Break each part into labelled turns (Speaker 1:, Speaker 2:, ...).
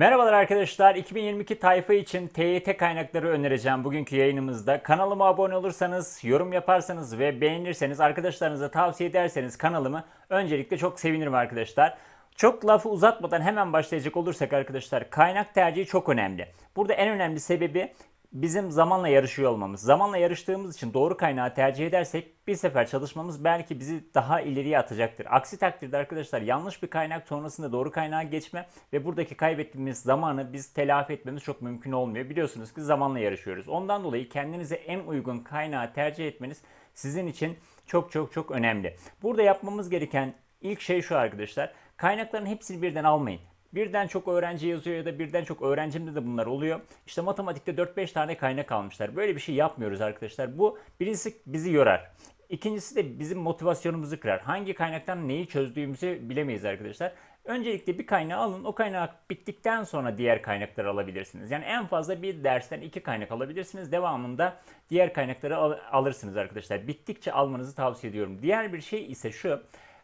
Speaker 1: Merhabalar arkadaşlar. 2022 tayfa için TYT kaynakları önereceğim bugünkü yayınımızda. Kanalıma abone olursanız, yorum yaparsanız ve beğenirseniz, arkadaşlarınıza tavsiye ederseniz kanalımı öncelikle çok sevinirim arkadaşlar. Çok lafı uzatmadan hemen başlayacak olursak arkadaşlar kaynak tercihi çok önemli. Burada en önemli sebebi bizim zamanla yarışıyor olmamız. Zamanla yarıştığımız için doğru kaynağı tercih edersek bir sefer çalışmamız belki bizi daha ileriye atacaktır. Aksi takdirde arkadaşlar yanlış bir kaynak sonrasında doğru kaynağa geçme ve buradaki kaybettiğimiz zamanı biz telafi etmemiz çok mümkün olmuyor. Biliyorsunuz ki zamanla yarışıyoruz. Ondan dolayı kendinize en uygun kaynağı tercih etmeniz sizin için çok çok çok önemli. Burada yapmamız gereken ilk şey şu arkadaşlar. Kaynakların hepsini birden almayın. Birden çok öğrenci yazıyor ya da birden çok öğrencimde de bunlar oluyor. İşte matematikte 4-5 tane kaynak almışlar. Böyle bir şey yapmıyoruz arkadaşlar. Bu birincisi bizi yorar. İkincisi de bizim motivasyonumuzu kırar. Hangi kaynaktan neyi çözdüğümüzü bilemeyiz arkadaşlar. Öncelikle bir kaynağı alın. O kaynak bittikten sonra diğer kaynakları alabilirsiniz. Yani en fazla bir dersten iki kaynak alabilirsiniz. Devamında diğer kaynakları al- alırsınız arkadaşlar. Bittikçe almanızı tavsiye ediyorum. Diğer bir şey ise şu.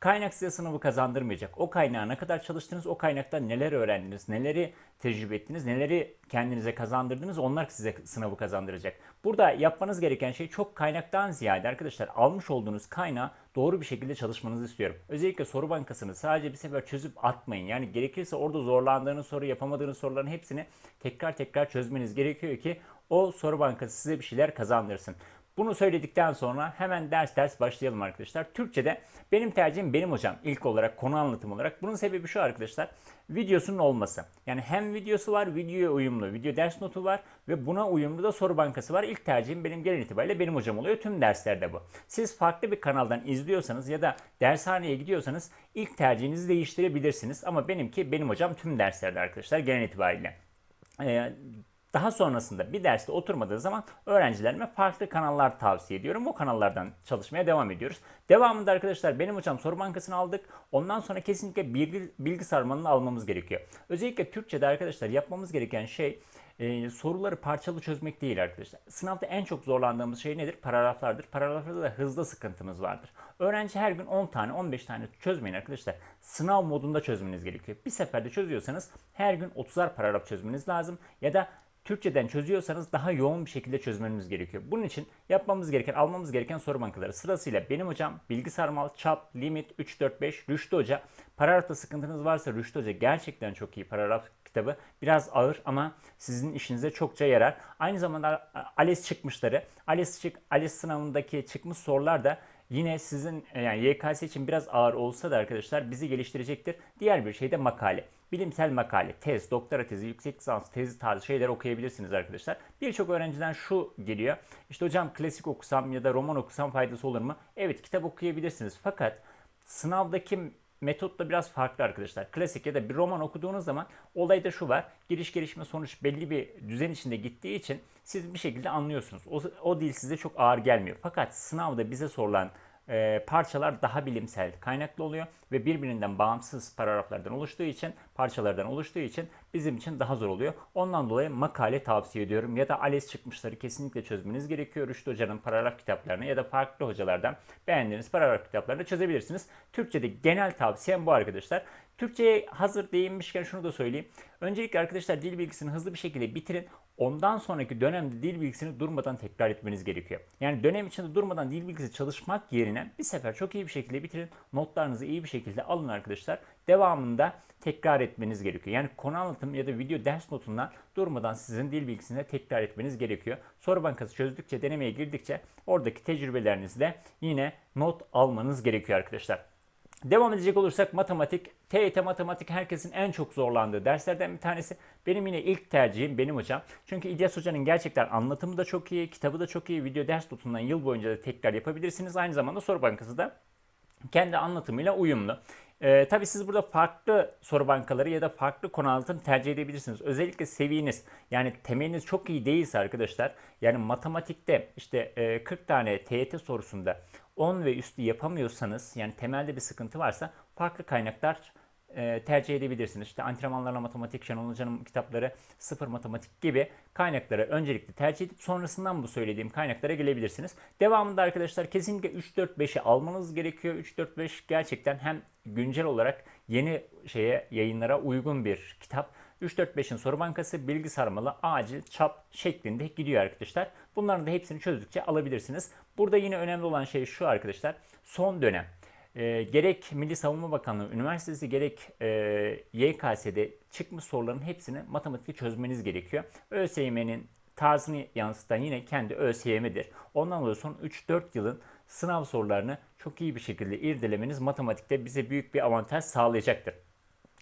Speaker 1: Kaynak size sınavı kazandırmayacak. O kaynağa ne kadar çalıştınız, o kaynaktan neler öğrendiniz, neleri tecrübe ettiniz, neleri kendinize kazandırdınız onlar size sınavı kazandıracak. Burada yapmanız gereken şey çok kaynaktan ziyade arkadaşlar almış olduğunuz kaynağı doğru bir şekilde çalışmanızı istiyorum. Özellikle soru bankasını sadece bir sefer çözüp atmayın. Yani gerekirse orada zorlandığınız soru, yapamadığınız soruların hepsini tekrar tekrar çözmeniz gerekiyor ki o soru bankası size bir şeyler kazandırsın. Bunu söyledikten sonra hemen ders ders başlayalım arkadaşlar. Türkçe'de benim tercihim benim hocam ilk olarak konu anlatım olarak. Bunun sebebi şu arkadaşlar. Videosunun olması. Yani hem videosu var, videoya uyumlu, video ders notu var ve buna uyumlu da soru bankası var. İlk tercihim benim genel itibariyle benim hocam oluyor. Tüm derslerde bu. Siz farklı bir kanaldan izliyorsanız ya da dershaneye gidiyorsanız ilk tercihinizi değiştirebilirsiniz. Ama benimki benim hocam tüm derslerde arkadaşlar genel itibariyle. Ee, daha sonrasında bir derste oturmadığı zaman öğrencilerime farklı kanallar tavsiye ediyorum. O kanallardan çalışmaya devam ediyoruz. Devamında arkadaşlar benim hocam soru bankasını aldık. Ondan sonra kesinlikle bilgi, bilgi sarmalını almamız gerekiyor. Özellikle Türkçe'de arkadaşlar yapmamız gereken şey e, soruları parçalı çözmek değil arkadaşlar. Sınavda en çok zorlandığımız şey nedir? Paragraflardır. Paragraflarda da hızlı sıkıntımız vardır. Öğrenci her gün 10 tane 15 tane çözmeyin arkadaşlar. Sınav modunda çözmeniz gerekiyor. Bir seferde çözüyorsanız her gün 30'ar paragraf çözmeniz lazım. Ya da Türkçeden çözüyorsanız daha yoğun bir şekilde çözmeniz gerekiyor. Bunun için yapmamız gereken, almamız gereken soru bankaları sırasıyla benim hocam, Bilgi Sarmal, Çap, Limit, 3, 4, 5, Rüştü Hoca. Paragrafta sıkıntınız varsa Rüştü Hoca gerçekten çok iyi paragraf kitabı. Biraz ağır ama sizin işinize çokça yarar. Aynı zamanda ALES çıkmışları, ALES, çık, ALES sınavındaki çıkmış sorular da yine sizin yani YKS için biraz ağır olsa da arkadaşlar bizi geliştirecektir. Diğer bir şey de makale. Bilimsel makale, tez, doktora tezi, yüksek lisans tezi tarzı şeyler okuyabilirsiniz arkadaşlar. Birçok öğrenciden şu geliyor. İşte hocam klasik okusam ya da roman okusam faydası olur mu? Evet kitap okuyabilirsiniz. Fakat sınavdaki metot da biraz farklı arkadaşlar. Klasik ya da bir roman okuduğunuz zaman olayda şu var. Giriş gelişme sonuç belli bir düzen içinde gittiği için siz bir şekilde anlıyorsunuz. O, o dil size çok ağır gelmiyor. Fakat sınavda bize sorulan e, parçalar daha bilimsel kaynaklı oluyor ve birbirinden bağımsız paragraflardan oluştuğu için, parçalardan oluştuğu için bizim için daha zor oluyor. Ondan dolayı makale tavsiye ediyorum ya da ALES çıkmışları kesinlikle çözmeniz gerekiyor. Rüştü Hoca'nın paragraf kitaplarını ya da farklı hocalardan beğendiğiniz paragraf kitaplarını çözebilirsiniz. Türkçe'de genel tavsiyem bu arkadaşlar. Türkçe'ye hazır değinmişken şunu da söyleyeyim. Öncelikle arkadaşlar dil bilgisini hızlı bir şekilde bitirin. Ondan sonraki dönemde dil bilgisini durmadan tekrar etmeniz gerekiyor. Yani dönem içinde durmadan dil bilgisi çalışmak yerine bir sefer çok iyi bir şekilde bitirin. Notlarınızı iyi bir şekilde alın arkadaşlar. Devamında tekrar etmeniz gerekiyor. Yani konu anlatım ya da video ders notundan durmadan sizin dil bilgisini tekrar etmeniz gerekiyor. Soru bankası çözdükçe, denemeye girdikçe oradaki tecrübelerinizde yine not almanız gerekiyor arkadaşlar. Devam edecek olursak matematik, TYT matematik herkesin en çok zorlandığı derslerden bir tanesi. Benim yine ilk tercihim benim hocam. Çünkü İlyas Hoca'nın gerçekten anlatımı da çok iyi, kitabı da çok iyi. Video ders notundan yıl boyunca da tekrar yapabilirsiniz. Aynı zamanda soru bankası da kendi anlatımıyla uyumlu. Ee, tabii siz burada farklı soru bankaları ya da farklı konu anlatım tercih edebilirsiniz. Özellikle seviyeniz yani temeliniz çok iyi değilse arkadaşlar yani matematikte işte e, 40 tane TYT sorusunda 10 ve üstü yapamıyorsanız yani temelde bir sıkıntı varsa farklı kaynaklar e, tercih edebilirsiniz. İşte antrenmanlarla matematik, Şenol Hoca'nın kitapları, sıfır matematik gibi kaynakları öncelikle tercih edip sonrasından bu söylediğim kaynaklara gelebilirsiniz. Devamında arkadaşlar kesinlikle 3, 4, 5'i almanız gerekiyor. 3, 4, 5 gerçekten hem güncel olarak yeni şeye yayınlara uygun bir kitap 3-4-5'in soru bankası, bilgi sarmalı, acil, çap şeklinde gidiyor arkadaşlar. Bunların da hepsini çözdükçe alabilirsiniz. Burada yine önemli olan şey şu arkadaşlar. Son dönem e, gerek Milli Savunma Bakanlığı Üniversitesi gerek e, YKS'de çıkmış soruların hepsini matematikte çözmeniz gerekiyor. ÖSYM'nin tarzını yansıtan yine kendi ÖSYM'dir. Ondan dolayı son 3-4 yılın sınav sorularını çok iyi bir şekilde irdelemeniz matematikte bize büyük bir avantaj sağlayacaktır.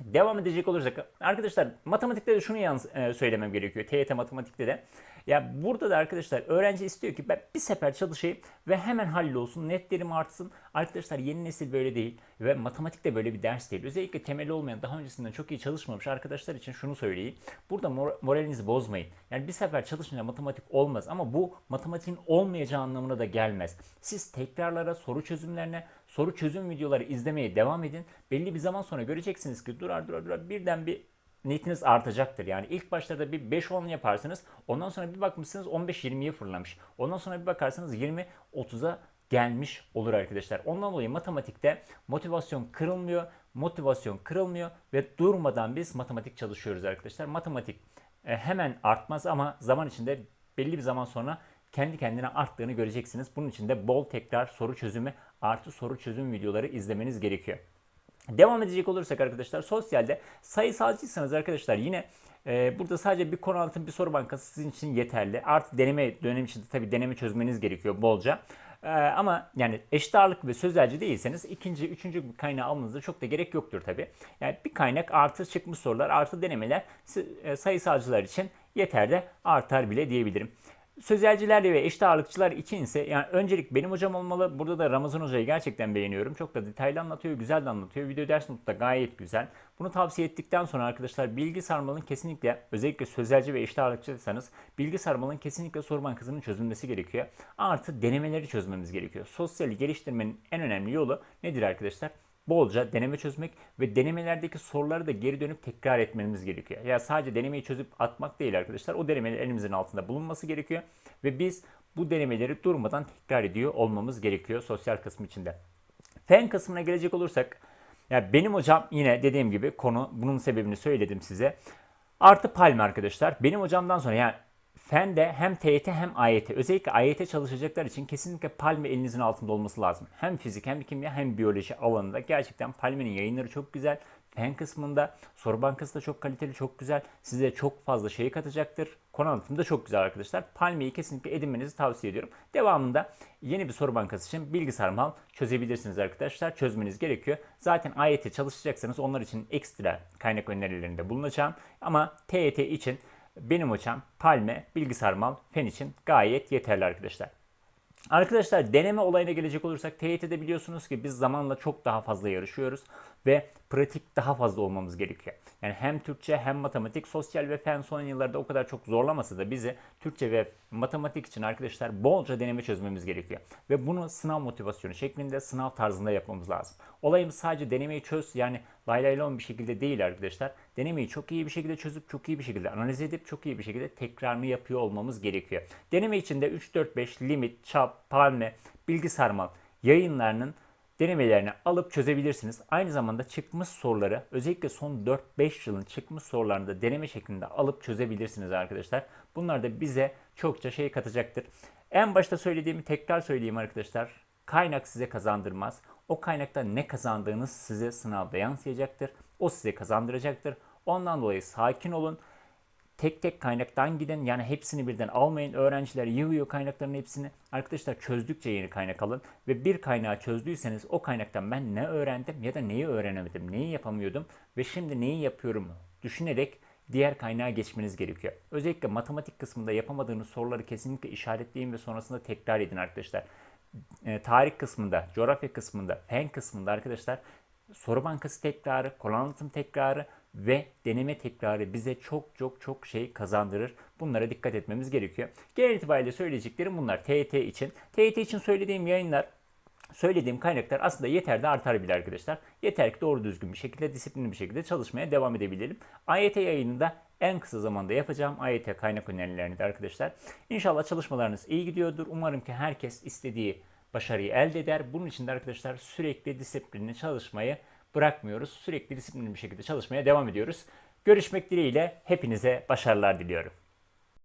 Speaker 1: Devam edecek olursak arkadaşlar matematikte de şunu yalnız e, söylemem gerekiyor. TYT matematikte de. Ya burada da arkadaşlar öğrenci istiyor ki ben bir sefer çalışayım ve hemen hallolsun, netlerim artsın. Arkadaşlar yeni nesil böyle değil ve matematik de böyle bir ders değil. Özellikle temeli olmayan daha öncesinden çok iyi çalışmamış arkadaşlar için şunu söyleyeyim. Burada mor- moralinizi bozmayın. Yani bir sefer çalışınca matematik olmaz ama bu matematiğin olmayacağı anlamına da gelmez. Siz tekrarlara, soru çözümlerine, soru çözüm videoları izlemeye devam edin. Belli bir zaman sonra göreceksiniz ki durar durar durar birden bir netiniz artacaktır. Yani ilk başlarda bir 5-10 yaparsınız. Ondan sonra bir bakmışsınız 15-20'ye fırlamış. Ondan sonra bir bakarsanız 20-30'a gelmiş olur arkadaşlar. Ondan dolayı matematikte motivasyon kırılmıyor, motivasyon kırılmıyor ve durmadan biz matematik çalışıyoruz arkadaşlar. Matematik e, hemen artmaz ama zaman içinde belli bir zaman sonra kendi kendine arttığını göreceksiniz. Bunun için de bol tekrar soru çözümü artı soru çözüm videoları izlemeniz gerekiyor. Devam edecek olursak arkadaşlar sosyalde sayısalcıysanız arkadaşlar yine e, burada sadece bir konu anlatım bir soru bankası sizin için yeterli. Artı deneme dönem içinde tabi deneme çözmeniz gerekiyor bolca. E, ama yani eşit ağırlık ve sözelci değilseniz ikinci, üçüncü bir kaynağı almanıza çok da gerek yoktur tabi. Yani bir kaynak artı çıkmış sorular artı denemeler e, sayısalcılar için yeter de artar bile diyebilirim. Sözelcilerle ve eşit ağırlıkçılar için ise yani öncelik benim hocam olmalı. Burada da Ramazan Hoca'yı gerçekten beğeniyorum. Çok da detaylı anlatıyor, güzel de anlatıyor. Video ders notu da gayet güzel. Bunu tavsiye ettikten sonra arkadaşlar bilgi sarmalın kesinlikle özellikle sözelci ve eşit ağırlıkçıysanız bilgi sarmalın kesinlikle soru bankasının çözülmesi gerekiyor. Artı denemeleri çözmemiz gerekiyor. Sosyali geliştirmenin en önemli yolu nedir arkadaşlar? Bolca deneme çözmek ve denemelerdeki soruları da geri dönüp tekrar etmemiz gerekiyor. Ya sadece denemeyi çözüp atmak değil arkadaşlar. O denemeler elimizin altında bulunması gerekiyor ve biz bu denemeleri durmadan tekrar ediyor olmamız gerekiyor sosyal kısmı içinde. Fen kısmına gelecek olursak ya benim hocam yine dediğim gibi konu bunun sebebini söyledim size. Artı Palme arkadaşlar. Benim hocamdan sonra yani Fen'de hem TYT hem AYT özellikle AYT çalışacaklar için kesinlikle Palme elinizin altında olması lazım. Hem fizik hem kimya hem biyoloji alanında gerçekten Palme'nin yayınları çok güzel. Fen kısmında soru bankası da çok kaliteli, çok güzel. Size çok fazla şey katacaktır. Konu anlatımı da çok güzel arkadaşlar. Palme'yi kesinlikle edinmenizi tavsiye ediyorum. Devamında yeni bir soru bankası için bilgi sarmal çözebilirsiniz arkadaşlar. Çözmeniz gerekiyor. Zaten AYT çalışacaksanız onlar için ekstra kaynak önerilerinde bulunacağım. Ama TYT için benim hocam Palme, bilgisayar mal, fen için gayet yeterli arkadaşlar. Arkadaşlar deneme olayına gelecek olursak TYT'de biliyorsunuz ki biz zamanla çok daha fazla yarışıyoruz ve pratik daha fazla olmamız gerekiyor. Yani hem Türkçe hem matematik, sosyal ve fen son yıllarda o kadar çok zorlamasa da bizi Türkçe ve matematik için arkadaşlar bolca deneme çözmemiz gerekiyor. Ve bunu sınav motivasyonu şeklinde sınav tarzında yapmamız lazım. Olayımız sadece denemeyi çöz yani lay lay lon bir şekilde değil arkadaşlar. Denemeyi çok iyi bir şekilde çözüp çok iyi bir şekilde analiz edip çok iyi bir şekilde tekrarını yapıyor olmamız gerekiyor. Deneme içinde 3, 4, 5, limit, çap, palme, bilgi sarmal yayınlarının denemelerini alıp çözebilirsiniz. Aynı zamanda çıkmış soruları özellikle son 4-5 yılın çıkmış sorularını da deneme şeklinde alıp çözebilirsiniz arkadaşlar. Bunlar da bize çokça şey katacaktır. En başta söylediğimi tekrar söyleyeyim arkadaşlar. Kaynak size kazandırmaz. O kaynaktan ne kazandığınız size sınavda yansıyacaktır. O size kazandıracaktır. Ondan dolayı sakin olun tek tek kaynaktan gidin. Yani hepsini birden almayın. Öğrenciler yığıyor kaynakların hepsini. Arkadaşlar çözdükçe yeni kaynak alın. Ve bir kaynağı çözdüyseniz o kaynaktan ben ne öğrendim ya da neyi öğrenemedim, neyi yapamıyordum ve şimdi neyi yapıyorum düşünerek diğer kaynağa geçmeniz gerekiyor. Özellikle matematik kısmında yapamadığınız soruları kesinlikle işaretleyin ve sonrasında tekrar edin arkadaşlar. E, tarih kısmında, coğrafya kısmında, fen kısmında arkadaşlar soru bankası tekrarı, konu anlatım tekrarı ve deneme tekrarı bize çok çok çok şey kazandırır. Bunlara dikkat etmemiz gerekiyor. Genel itibariyle söyleyeceklerim bunlar TYT için. TYT için söylediğim yayınlar söylediğim kaynaklar aslında yeter de artar bile arkadaşlar. Yeter ki doğru düzgün bir şekilde, disiplinli bir şekilde çalışmaya devam edebilelim. AYT yayınında en kısa zamanda yapacağım AYT kaynak önerilerini de arkadaşlar. İnşallah çalışmalarınız iyi gidiyordur. Umarım ki herkes istediği başarıyı elde eder. Bunun için de arkadaşlar sürekli disiplinli çalışmayı bırakmıyoruz. Sürekli disiplinli bir şekilde çalışmaya devam ediyoruz. Görüşmek dileğiyle hepinize başarılar diliyorum.